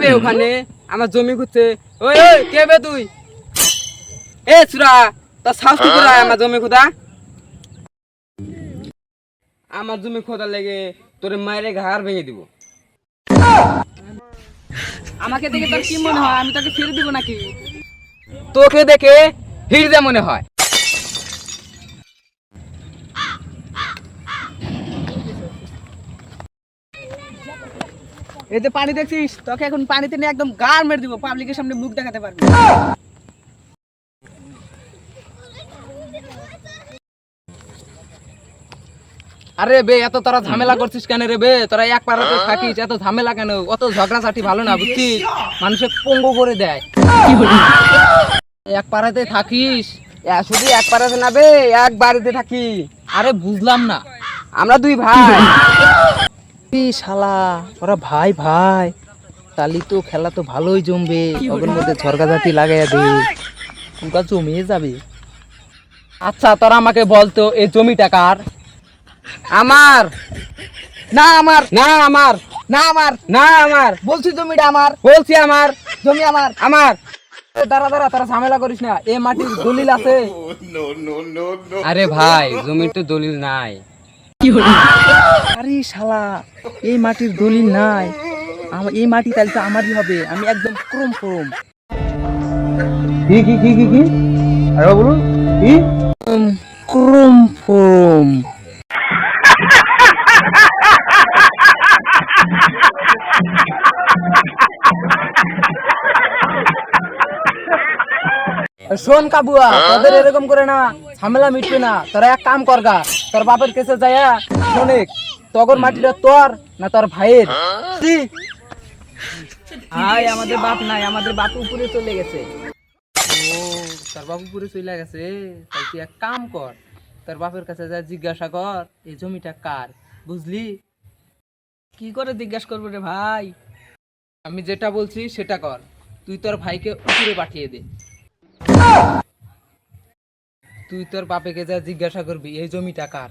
বে ওখানে? আমার জমি খুঁজছে ওই ওই কে বে তুই? এ সুরা সাহস কি করে আমার জমি খোদা? আমার জমি খোদা লেগে তোর মায়ের ঘাড় ভেঙে দিব। আমাকে দেখে তোর কি মনে হয়? আমি তোকে ছেড়ে দিব নাকি? তোকে দেখে হিরদে মনে হয়। এই যে পানি দেখছিস? তোকে এখন পানিতে নিয়ে একদম মেরে দিব পাবলিকের সামনে মুখ দেখাতে পারবি। আরে বে, এত তোরা ঝামেলা করছিস কেন রে বে? তোরা এক পাড়াতে থাকিস, এত ঝামেলা কেন? অত ঝগড়া ঝগড়াঝাটি ভালো না, বুঝছিস? মানুষের পঙ্গু করে দেয়। এক পাড়াতে থাকিস? শুধু এক পাড়াতে না বে, এক বাড়িতে থাকি। আরে বুঝলাম না। আমরা দুই ভাই। শালা ওরা ভাই ভাই। তালি তো খেলা তো ভালোই জমবে। ওদের মধ্যে ঝরগাঝাটি লাগাইয়া দে জমিয়ে যাবে। আচ্ছা তোরা আমাকে বলতো এই জমিটা কার? আমার! না আমার! না আমার! না আমার! না আমার! বলছি জমিটা আমার! বলছি আমার! জমি আমার! আমার! এ, দাঁড়া দাঁড়া তারা ঝামেলা করিস না। এ মাটির দলিল আছে। আরে ভাই জমির তো দলিল নাই। আরে শালা এই মাটির দলিল নাই। আমার এই মাটি তাহলে তো আমারই হবে। আমি একদম ক্রম ক্রম। কি কি কি কি কি? আরে বলুন কি? ক্রম ক্রম। শোন কাবুয়া তোদের এরকম করে না ঝামেলা মিটবে না। তোরা এক কাম করগা তোর বাপের কাছে যায়া শোনে তগর মাটিটা তোর না তোর ভাইয়ের। কি? ভাই আমাদের বাপ নাই আমাদের বাপ উপরে চলে গেছে। ও তোর বাবু পুরে চলে গেছে? তাই তুই এক কাম কর তোর বাপের কাছে যা জিজ্ঞাসা কর এই জমিটা কার বুঝলি? কি করে জিজ্ঞাসা করব রে ভাই? আমি যেটা বলছি সেটা কর তুই তোর ভাইকে উপরে পাঠিয়ে দে। তুই তোর বাপেকে যা জিজ্ঞাসা করবি এই জমিটা কার?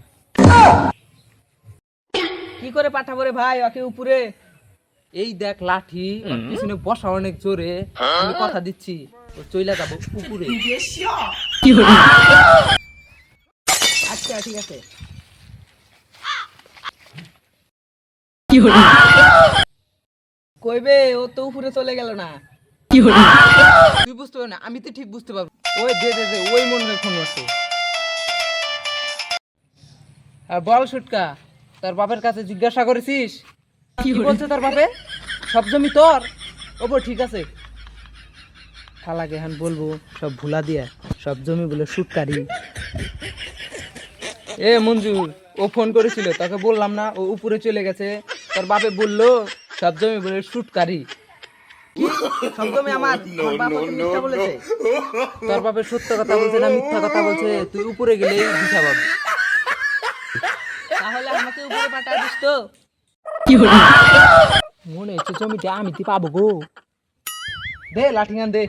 কি করে পাঠাবো রে ভাই ওকে উপরে? এই দেখ লাঠি ওর পিছনে বসা অনেক জোরে আমি কথা দিচ্ছি ও চইলা যাব উপরে। আচ্ছা ঠিক আছে। কইবে ও তো উপরে চলে গেল না। তুই বুঝতে পারবি না আমি তো ঠিক বুঝতে পারব। ওই দে দে দে ওই মনে হয় ফোন আছে আর বল সুটকা তোর বাপের কাছে জিজ্ঞাসা করেছিস? কি বলছে তোর বাপে? সব জমি তোর? ওপো ঠিক আছে। খালাকে এখন বলব সব ভুলা দিয়া সব জমি বলে সুটকারি। এ মঞ্জুর ও ফোন করেছিল তাকে বললাম না ও উপরে চলে গেছে। তার বাপে বলল সব জমি বলে সুটকারি। আমার মিথ্যা বলেছে? তোর বাপের সত্য কথা বলছে না মিথ্যা কথা বলছে তুই উপরে গেলেই দিশা পাবি। তাহলে আমাকে উপরে পাঠা দিস তো। মনে হচ্ছে জমিটা আমি তুই পাবো গো। দে লাঠিয়ান দে।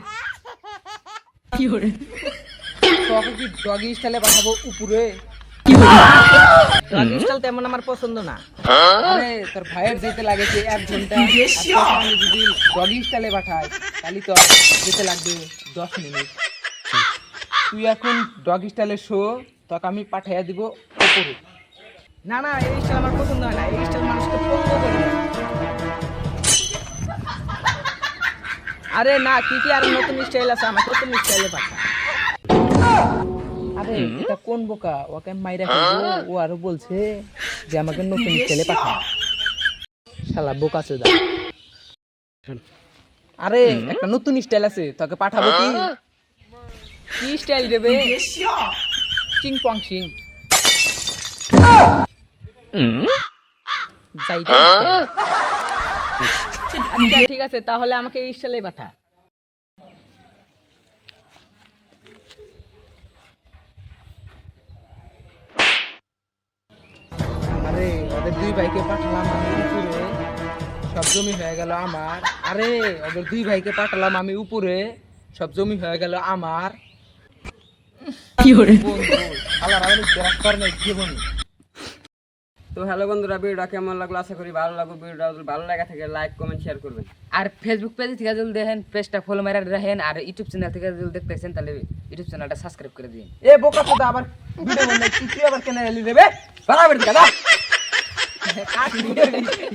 তোকে কি ডগি স্টাইলে পাঠাবো উপরে? স্টাইল তেমন আমার পছন্দ না। আরে তোর ভাইয়ের যেতে লাগেছে এক ঘণ্টা আমি যদি ডগি স্টাইলে পাঠাই তাহলে তো যেতে লাগবে দশ মিনিট। তুই এখন ডগি স্টাইলে শো তোকে আমি পাঠাইয়া দিব উপরে না না এই স্টাইল আমার পছন্দ হয় না এই স্টাইল মানুষকে পঙ্গ করে আরে না কি কি আর নতুন স্টাইল আছে আমাকে নতুন স্টাইলে পাঠা। আরে এটা কোন বোকা? ওকে মাইরা ও আরও বলছে যে আমাকে নতুন স্টাইলে পাঠা শালা বোকা চোদা আরে একটা নতুন স্টাইল আছে। তোকে পাঠাবো কি? কি স্টাইল দেবে? চিং পং সিং ঠিক আছে তাহলে আমাকে এই স্টাইলে পাঠা। আরে ওদের দুই ভাইকে পাঠালাম আমি উপরে। সব জমি হয়ে গেল আমার। আরে ওদের দুই ভাইকে পাঠালাম আমি উপরে। সব জমি হয়ে গেল আমার। আল্লাহ করে নাই জীবন তো হ্যালো বন্ধুরা ভিডিওটা কেমন লাগল? আশা করি ভালো লাগল ভিডিওটা যদি ভালো লাগা থাকে লাইক কমেন্ট শেয়ার করবেন। আর ফেসবুক পেজ থেকে যদি দেখেন পেজটা ফলো মারা রাখেন আর ইউটিউব চ্যানেল থেকে যদি দেখতেছেন তাহলে ইউটিউব চ্যানেলটা সাবস্ক্রাইব করে দিন এ বোকা তো আবার ভিডিও বানাই তুই আবার কেন এলি রে বে? বাড়াবেন দাদা happy.